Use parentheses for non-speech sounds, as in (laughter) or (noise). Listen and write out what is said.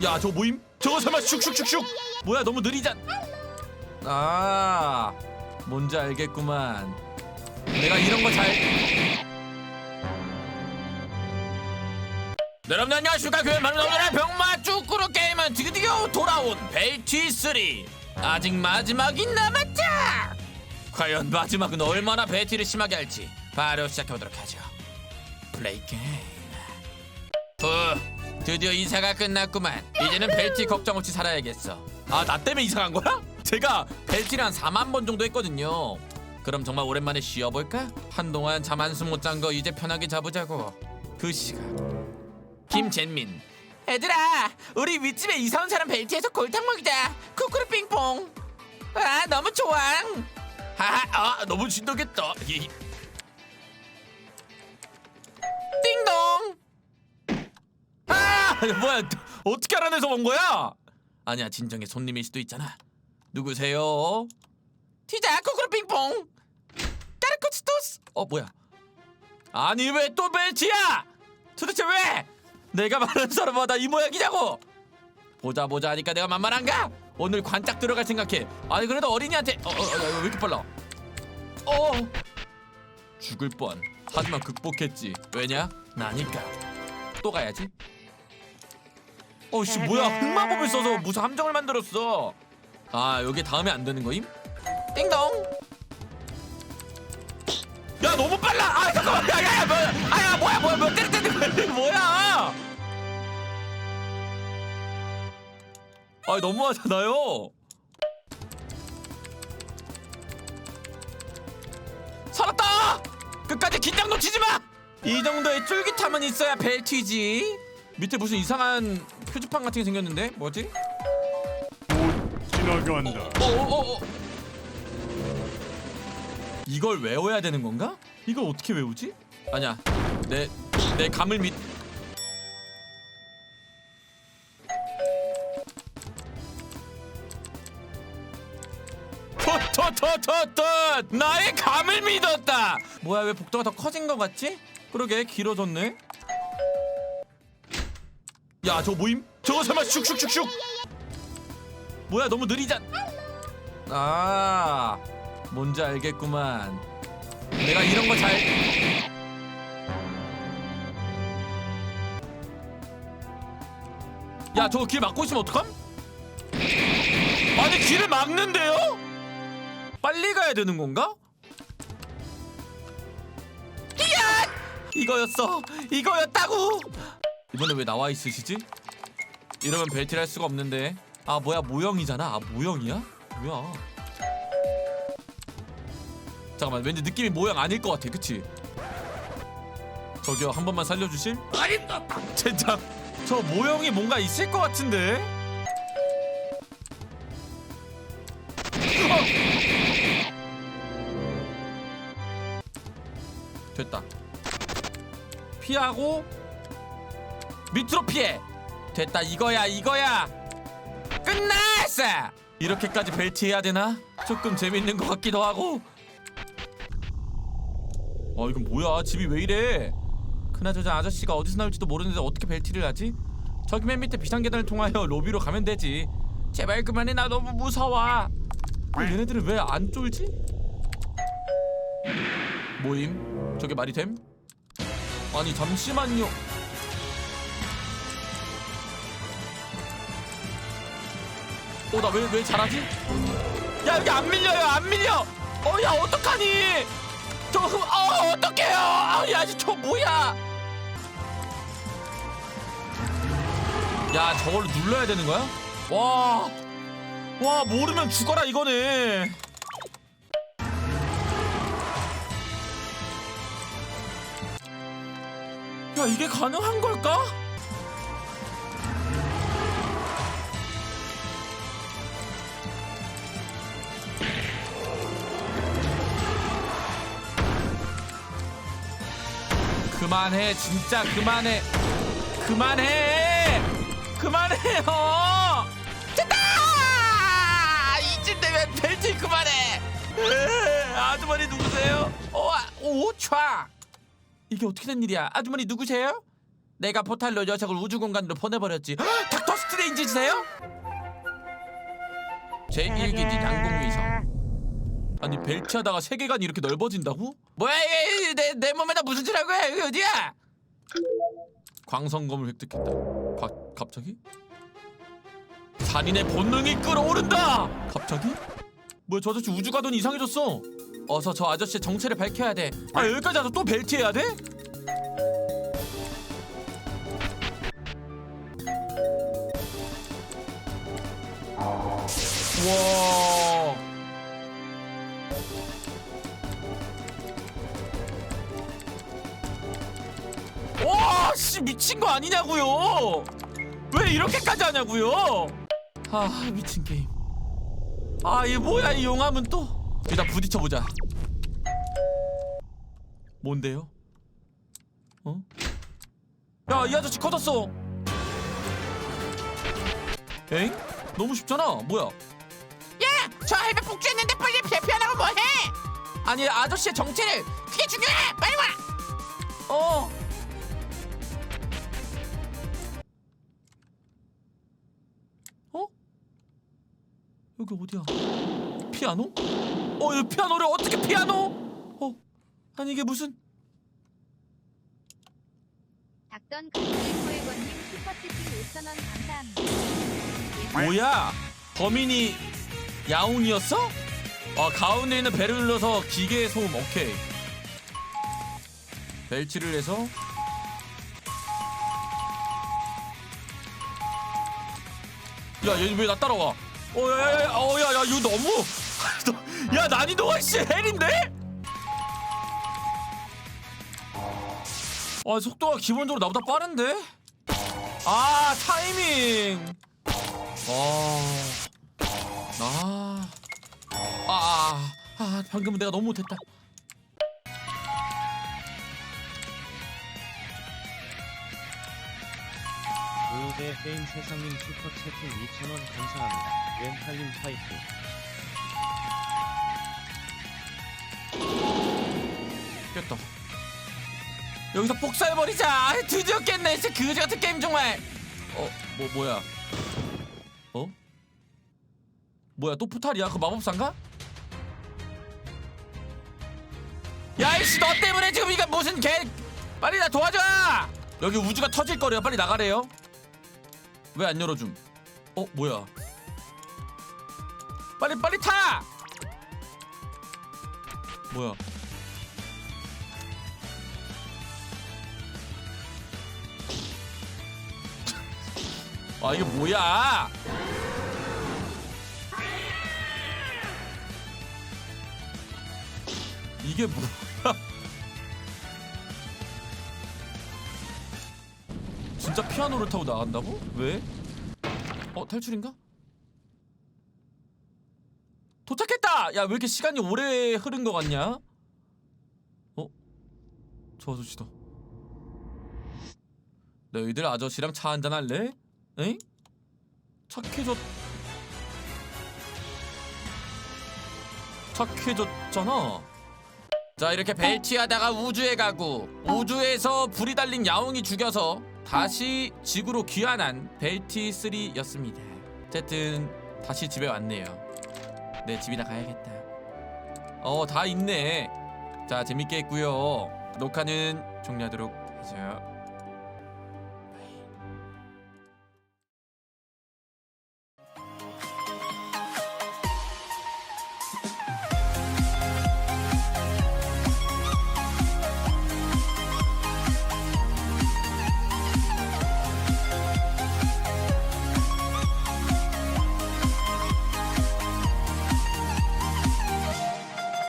야저 모임? 저거 설마 슉슉슉슉. 뭐야 너무 느리잖. 아 뭔지 알겠구만. 내가 이런 거잘. 네, 여러분 안녕하십니까. 교회만 오늘의 병마 쭈꾸루 게임은 드디어 돌아온 벨티 3 아직 마지막이 남았다! 과연 마지막은 얼마나 벨티를 심하게 할지 바로 시작해보도록 하죠. 플레이 게임. 후 드디어 이사가 끝났구만. 이제는 벨티 걱정 없이 살아야겠어. 아 나 때문에 이사 간 거야? 제가 벨티를 한 4만 번 정도 했거든요. 그럼 정말 오랜만에 쉬어볼까? 한동안 잠 한숨 못 잔 거 이제 편하게 자보자고. 그 시각 김젠민. 얘들아 우리 윗집에 이사 온 사람 벨트에서 골탕 먹이자. 쿠쿠르 핑퐁. 아 너무 좋아. 하하 아 너무 진동했다 뭐야 어떻게 알아내서 온 거야? 아니야 진정의 손님일 수도 있잖아. 누구세요? 티자 쿠쿠르 핑퐁. 까르코스토스. 어 뭐야? 아니 왜또 벨트야? 도대체 왜? 내가 말하는 사람마다 이 모양이냐고! 보자 보자 하니까 내가 만만한가? 오늘 관짝 들어갈 생각해. 아니 그래도 어린이한테 어, 어, 어, 왜 이렇게 빨라? 어. 죽을 뻔. 하지만 극복했지. 왜냐? 나니까. 또 가야지 어씨 뭐야. 흑마법을 써서 무슨 함정을 만들었어. 아 여기 다음에 안 되는 거임? 띵동 야 너무 빨라. 아 잠깐만. 야야야 뭐야 아야 뭐야 뭐야 뭐야. 때리 때리 뭐야. 아 너무하잖아요. 살았다! 끝까지 긴장 놓치지 마이 정도의 쫄깃함은 있어야 벨트지 밑에 무슨 이상한 표지판 같은 게 생겼는데 뭐지 지나간다. 어어어 이걸 외워야 되는 건가? 이걸 어떻게 외우지? 아니야 내 내 감을 믿 토토토토토 나의 감을 믿었다 뭐야 왜 복도가 더 커진 것 같지? 그러게 길어졌네 야저 모임? 저거 설마 슉슉슉슉 뭐야 너무 느리잖 아 뭔지 알겠구만 내가 이런 거 잘 야 저거 길 막고 있으면 어떡함? 아니 길을 막는데요? 빨리 가야 되는 건가? 이야! 이거였어 이거였다고 이번에 왜 나와 있으시지? 이러면 벨트를 할 수가 없는데 아 뭐야 모형이잖아 아 모형이야? 뭐야 잠깐만 왠지 느낌이 모형 아닐 것 같아 그치? 저기요 한 번만 살려주실? 아니다 진짜 저 모형이 뭔가 있을 것 같은데 어! 됐다 피하고 밑으로 피해. 됐다 이거야 이거야. 끝났어! 이렇게까지 벨트 해야 되나? 조금 재밌는 것 같기도 하고. 아 이건 뭐야? 집이 왜 이래? 그나저나 아저씨가 어디서 나올지도 모르는데 어떻게 벨트를 하지? 저기 맨 밑에 비상계단을 통하여 로비로 가면 되지. 제발 그만해 나 너무 무서워. 어, 얘네들은 왜 안 쫄지? 모임? 저게 말이 됨? 아니 잠시만요 어 나 왜 왜 잘하지? 야 여기 안 밀려요 안 밀려 어 야 어떡하니 저어 어떡해요 아야저 뭐야 야 저걸로 눌러야 되는 거야? 와, 와 모르면 죽어라 이거네. 야 이게 가능한 걸까? 그만해 진짜 그만해. 그만해! 그만해요! 됐다! 이쯤 되면 벨트 그만해! 으, 아주머니 누구세요? 어, 아, 오, 촤 이게 어떻게 된 일이야? 아주머니 누구세요? 내가 포탈로 녀석을 우주 공간으로 보내버렸지. 헉, 닥터 스트레인지세요? 제1기지 양궁위성. 아니 벨트 하다가 세계관이 이렇게 넓어진다고? 뭐야 이게 내, 내 몸에다 무슨 짓하고 해? 이게 어디야? 광선검을 획득했다. 가, 갑자기? 잔인의 본능이 끌어오른다. 갑자기? 뭐야 저 아저씨 우주 가더니 이상해졌어. 어서 저 아저씨의 정체를 밝혀야 돼. 아 여기까지 와서 또 벨트 해야 돼? 와. 와, 씨 미친 거 아니냐고요? 왜 이렇게까지 하냐고요? 아, 미친 게임. 아, 이 뭐야 이 용암은 또? 일단 부딪혀 보자. 뭔데요? 어? 야, 이 아저씨 커졌어. 엥? 너무 쉽잖아. 뭐야? 야, 저 할배 복주했는데 빨리 대피하라고 뭐해? 아니 아저씨의 정체를 그게 중요해. 빨리 와. 어. 어? 여기 어디야? 피아노? 어, 이 피아노를 어떻게 피아노? 어, 아니 이게 무슨? 닥던 소혜권님 슈퍼채팅 5천원 감사합니다. 뭐야? 범인이 야옹이었어? 아 가운데 있는 배를 눌러서 기계의 소음 오케이 벨치를 해서 야 얘 왜 나 따라와 어야야야 어야야 이거 너무 (laughs) 야 난이도가 씨 헬인데? 아 속도가 기본적으로 나보다 빠른데? 아 타이밍 아, 아, 아, 아, 아, 방금은 내가 너무 못했다. 무대 게임 세상님 슈퍼 채팅 2,000원 감사합니다. 왼팔님 파이팅. 깼다. 여기서 복사해버리자. 아, 드디어 깼네. 진짜 그지 같은 게임 정말. 어, 뭐 뭐야? 어? 뭐야 또 포탈이야? 그 마법사인가? 야 이씨 너 때문에 지금 이거 무슨 개 빨리 나 도와줘! 여기 우주가 터질 거래요. 빨리 나가래요. 왜 안 열어줌? 어 뭐야? 빨리 빨리 타! 뭐야? (laughs) 아 이게 뭐야? 이게 뭐 진짜 피아노를 타고 나간다고? 왜? 어 탈출인가? 도착했다! 야 왜 이렇게 시간이 오래 흐른 것 같냐? 어? 저 아저씨다 너희들 아저씨랑 차 한잔 할래? 엥? 착해졌 착해졌잖아 자 이렇게 벨치하다가 우주에 가고 우주에서 불이 달린 야옹이 죽여서 다시 지구로 귀환한 벨티 3였습니다. 어쨌든 다시 집에 왔네요. 내 집이나 가야겠다. 어 다 있네. 자 재밌게 했고요. 녹화는 종료하도록 하죠